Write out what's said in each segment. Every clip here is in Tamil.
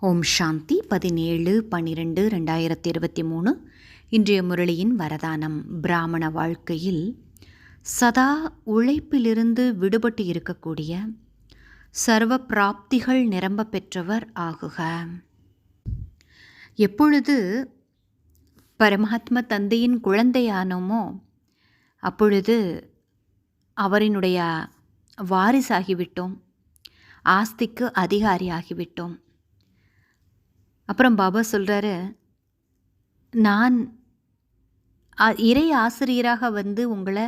ஓம் சாந்தி பதினேழு பன்னிரெண்டு ரெண்டாயிரத்தி இருபத்தி மூணு. இன்றைய முரளியின் வரதானம். பிராமண வாழ்க்கையில் சதா உழைப்பிலிருந்து விடுபட்டு இருக்கக்கூடிய சர்வ பிராப்திகள் நிரம்ப பெற்றவர் ஆகுக. எப்பொழுது பரமாத்ம தந்தையின் குழந்தையானோமோ அப்பொழுது அவரினுடைய வாரிசாகிவிட்டோம். ஆஸ்திக்கு அதிகாரியாகிவிட்டோம். அப்புறம் பாபா சொல்கிறாரு நான் இறை ஆசிரியராக வந்து உங்களை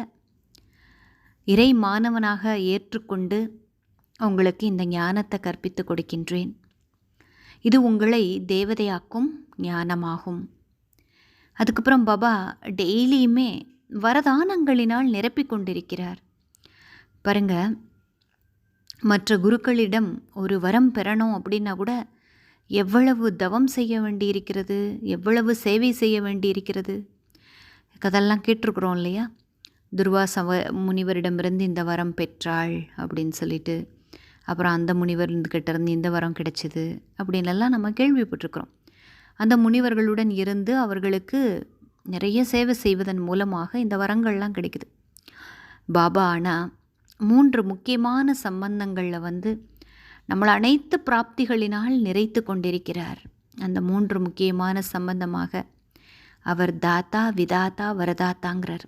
இறை மாணவனாக ஏற்றுக்கொண்டு உங்களுக்கு இந்த ஞானத்தை கற்பித்து கொடுக்கின்றேன். இது உங்களை தேவதையாக்கும் ஞானமாகும். அதுக்கப்புறம் பாபா டெய்லியுமே வரதானங்களினால் நிரப்பி கொண்டிருக்கிறார். பாருங்க மற்ற குருக்களிடம் ஒரு வரம் பெறணும் அப்படின்னா கூட எவ்வளவு தவம் செய்ய வேண்டியிருக்கிறது? எவ்வளவு சேவை செய்ய வேண்டியிருக்கிறது? கதெல்லாம் கேட்டிருக்கிறோம் இல்லையா? துர்வாசவ முனிவரிடமிருந்து இந்த வரம் பெற்றாள் அப்படின்னு சொல்லிட்டு அப்புறம் அந்த முனிவர் கிட்டேருந்து இந்த வரம் கிடைச்சிது அப்படின்லாம் நம்ம கேள்விப்பட்டிருக்கிறோம். அந்த முனிவர்களுடன் இருந்து அவர்களுக்கு நிறைய சேவை செய்வதன் மூலமாக இந்த வரங்கள்லாம் கிடைக்குது. பாபா ஆனால் மூன்று முக்கியமான சம்பந்தங்களில் வந்து நம்மளை அனைத்து பிராப்திகளினால் நிறைத்து கொண்டிருக்கிறார். அந்த மூன்று முக்கியமான சம்பந்தமாக அவர் தாத்தா விதாத்தா வரதாத்தாங்கிறார்.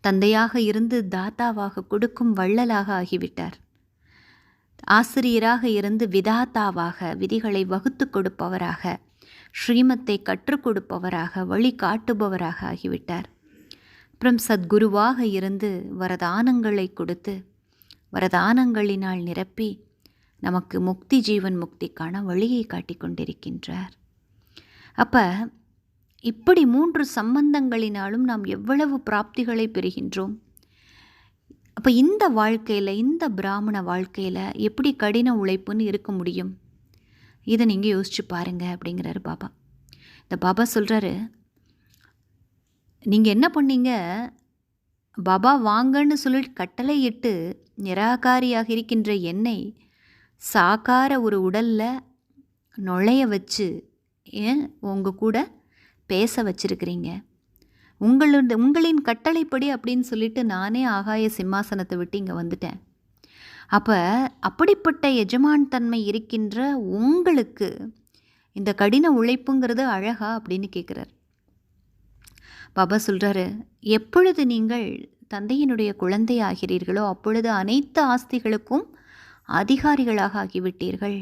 தந்தையாக இருந்து தாத்தாவாக கொடுக்கும் வள்ளலாக ஆகிவிட்டார். ஆசிரியராக இருந்து விதாத்தாவாக விதிகளை வகுத்து கொடுப்பவராக ஸ்ரீமத்தை கற்றுக் கொடுப்பவராக வழி காட்டுபவராக ஆகிவிட்டார். அப்புறம் சத்குருவாக இருந்து வரதானங்களை கொடுத்து வரதானங்களினால் நிரப்பி நமக்கு முக்தி ஜீவன் முக்திக்கான வழியை காட்டிக் கொண்டிருக்கின்றார். அப்போ இப்படி மூன்று சம்பந்தங்களினாலும் நாம் எவ்வளவு பிராப்திகளை பெறுகின்றோம்? அப்போ இந்த வாழ்க்கையில் இந்த பிராமண வாழ்க்கையில் எப்படி கடின உழைப்புன்னு இருக்க முடியும்? இதை நீங்கள் யோசிச்சு பாருங்க அப்படிங்கிறாரு பாபா. இந்த பாபா சொல்கிறாரு நீங்கள் என்ன பண்ணீங்க? பாபா வாங்கன்னு சொல்லி கட்டளை இட்டு நிராகாரியாக இருக்கின்ற என்னை சாக்கார ஒரு உடலில் நுழைய வச்சு ஏன்? உங்கள் கூட பேச வச்சிருக்கிறீங்க. உங்களோட உங்களின் கட்டளைப்படி அப்படின்னு சொல்லிட்டு நானே ஆகாய சிம்மாசனத்தை விட்டு இங்கே வந்துட்டேன். அப்போ அப்படிப்பட்ட எஜமான் தன்மை இருக்கின்ற உங்களுக்கு இந்த கடின உழைப்புங்கிறது அழகா அப்படின்னு கேட்குறார் பாபா சொல்கிறாரு எப்பொழுது நீங்கள் தந்தையினுடைய குழந்தையாகிறீர்களோ அப்பொழுது அனைத்து ஆஸ்திகளுக்கும் அதிகாரிகளாக ஆகிவிட்டீர்கள்.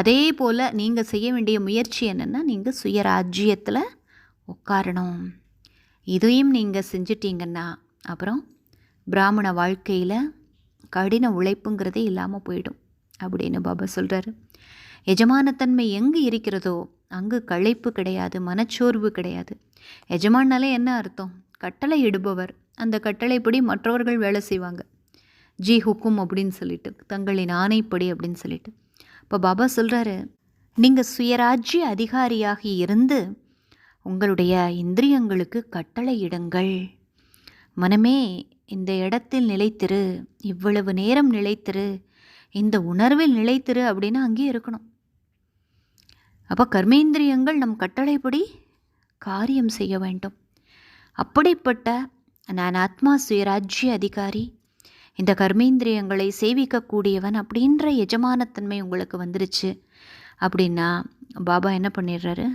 அதே போல் நீங்கள் செய்ய வேண்டிய முயற்சி என்னென்னா நீங்கள் சுயராஜ்யத்தில் உட்காரணும். இதையும் நீங்கள் செஞ்சிட்டீங்கன்னா அப்புறம் பிராமண வாழ்க்கையில் கடின உழைப்புங்கிறதே இல்லாமல் போயிடும் அப்படின்னு பாபா சொல்கிறாரு எஜமானத்தன்மை எங்கே இருக்கிறதோ அங்கு களைப்பு கிடையாது மனச்சோர்வு கிடையாது. எஜமானாலே என்ன அர்த்தம்? கட்டளை இடுபவர். அந்த கட்டளைப்படி மற்றவர்கள் வேலை செய்வாங்க. ஜி ஹுக்கும் அப்படின்னு சொல்லிட்டு தங்களின் ஆணைப்படி அப்படின்னு சொல்லிட்டு. இப்போ பாபா சொல்கிறாரு நீங்கள் சுயராஜ்ய அதிகாரியாகி இருந்து உங்களுடைய இந்திரியங்களுக்கு கட்டளை மனமே இந்த இடத்தில் நிலைத்திரு இவ்வளவு நேரம் நிலைத்திரு இந்த உணர்வில் நிலைத்திரு அப்படின்னு அங்கேயே இருக்கணும். அப்போ கர்மேந்திரியங்கள் நம் கட்டளைப்படி காரியம் செய்ய வேண்டும். அப்படிப்பட்ட நான் ஆத்மா சுயராஜ்ய அதிகாரி. இந்த கர்மேந்திரியங்களை சேவிக்கக்கூடியவன் அப்படின்ற எஜமானத்தன்மை உங்களுக்கு வந்துருச்சு. அப்படின்னா பாபா என்ன பண்ணிடுறாரு?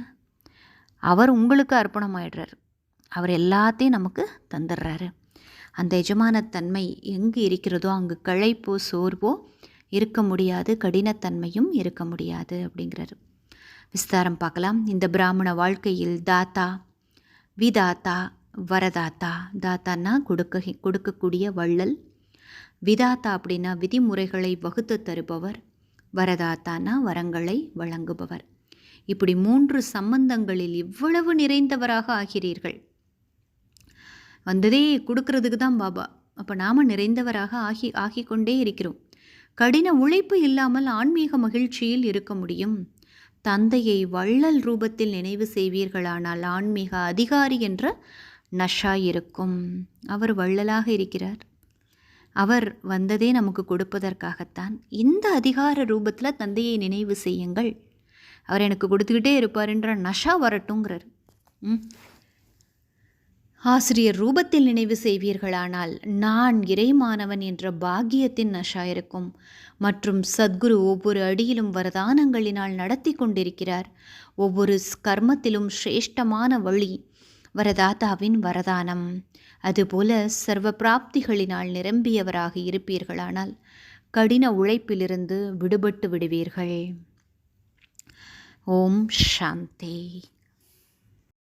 அவர் உங்களுக்கு அர்ப்பணமாயிடுறார். அவர் எல்லாத்தையும் நமக்கு தந்துடுறாரு. அந்த எஜமானத்தன்மை எங்கே இருக்கிறதோ அங்கு களைப்போ சோர்வோ இருக்க முடியாது. கடினத்தன்மையும் இருக்க முடியாது அப்படிங்கிறாரு. விஸ்தாரம் பார்க்கலாம். இந்த பிராமண வாழ்க்கையில் தாத்தா விதாத்தா வரதாத்தா தாத்தான்னா கொடுக்க கொடுக்கக்கூடிய வள்ளல். விதாத்தா அப்படின்னா விதிமுறைகளை வகுத்து தருபவர். வரதாத்தானா வரங்களை வழங்குபவர். இப்படி மூன்று சம்பந்தங்களில் இவ்வளவு நிறைந்தவராக ஆகிறீர்கள். வந்ததே கொடுக்கறதுக்கு தான் பாபா. அப்போ நாம் நிறைந்தவராக ஆகி ஆகிக்கொண்டே இருக்கிறோம். கடின உழைப்பு இல்லாமல் ஆன்மீக மகிழ்ச்சியில் இருக்க முடியும். தந்தையை வள்ளல் ரூபத்தில் நினைவு செய்வீர்களானால் ஆன்மீக அதிகாரி என்ற நஷா இருக்கும் அவர் வள்ளலாக இருக்கிறார். அவர் வந்ததே நமக்கு கொடுப்பதற்காகத்தான் இந்த அதிகார ரூபத்தில் தந்தையை நினைவு செய்யுங்கள். அவர் எனக்கு கொடுத்துக்கிட்டே இருப்பார்ன்ற நஷா வரட்டுங்கிறார் ம். ஆசிரியர் ரூபத்தில் நினைவு செய்வீர்களானால் நான் இறைமானவன் என்ற பாக்கியத்தின் நஷா இருக்கும். மற்றும் சத்குரு ஒவ்வொரு அடியிலும் வரதானங்களினால் நடத்தி கொண்டிருக்கிறார். ஒவ்வொரு கர்மத்திலும் சிரேஷ்டமான வழி வரதாதாவின் வரதானம். அதுபோல சர்வ பிராப்திகளினால் நிரம்பியவராக இருப்பீர்களானால் கடின உழைப்பிலிருந்து விடுபட்டு விடுவீர்கள். ஓம் சாந்தி.